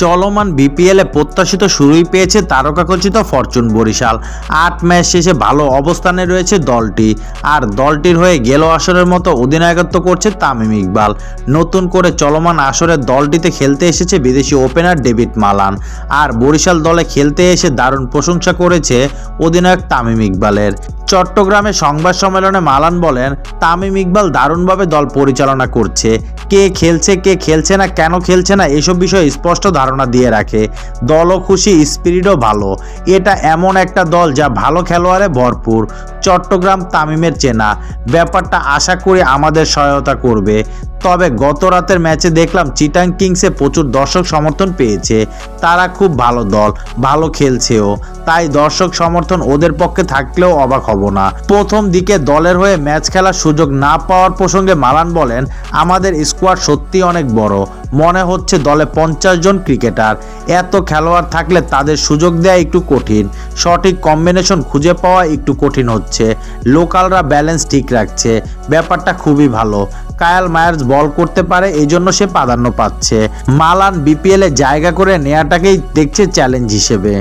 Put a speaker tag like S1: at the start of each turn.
S1: চলমান বিপিএল প্রত্যাশিত শুরুই পেয়েছে তারকাখচিত ফরচুন বরিশাল। আট ম্যাচ শেষে ভালো অবস্থানে রয়েছে দলটি। আর দলটির হয়ে গেল আসরের মতো অধিনায়কত্ব করছে তামিম ইকবাল। নতুন করে চলমান আসরের দলটিতে খেলতে এসেছে বিদেশি ওপেনার ডেভিড মালান। আর বরিশাল দলে খেলতে এসে দারুণ প্রশংসা করেছে অধিনায়ক তামিম ইকবালের। চট্টগ্রামে সংবাদ সম্মেলনে মালান বলেন, তামিম ইকবাল দারুণভাবে দল পরিচালনা করছে। কে খেলছে কে খেলছে না, কেন খেলছে না, এসব বিষয়ে স্পষ্ট দিয়ে রাখে দলও খুশি স্পিরিটও ভালো। এটা এমন একটা দল যা ভালো খেলোয়াড়ে ভরপুর। চট্টগ্রাম তামিমের চেনা। ব্যাপারটা আশা করি আমাদের সহায়তা করবে। তবে গত রাতের ম্যাচে দেখলাম চিটাং কিংসে প্রচুর দর্শক সমর্থন পেয়েছে। তারা খুব ভালো দল, ভালো খেলছেও। তাই দর্শক সমর্থন ওদের পক্ষে থাকলেও অবাক হব না। প্রথম দিকে দলের হয়ে ম্যাচ খেলার সুযোগ না পাওয়ার প্রসঙ্গে মালান বলেন, আমাদের স্কোয়াড সত্যি অনেক বড়। মনে হচ্ছে দলে পঞ্চাশ জন ক্রিকেটার। এত খেলোয়াড় থাকলে তাদের সুযোগ দেওয়া একটু কঠিন। সঠিক কম্বিনেশন খুঁজে পাওয়া একটু কঠিন হচ্ছে। লোকালরা ব্যালেন্স ঠিক রাখছে। ব্যাপারটা খুবই ভালো। কায়াল মায়ার্স বল করতে পারে, এই জন্য সে প্রাধান্য পাচ্ছে। মালান বিপিএল এ জায়গা করে নেওয়াটাকেই দেখছে চ্যালেঞ্জ হিসেবে।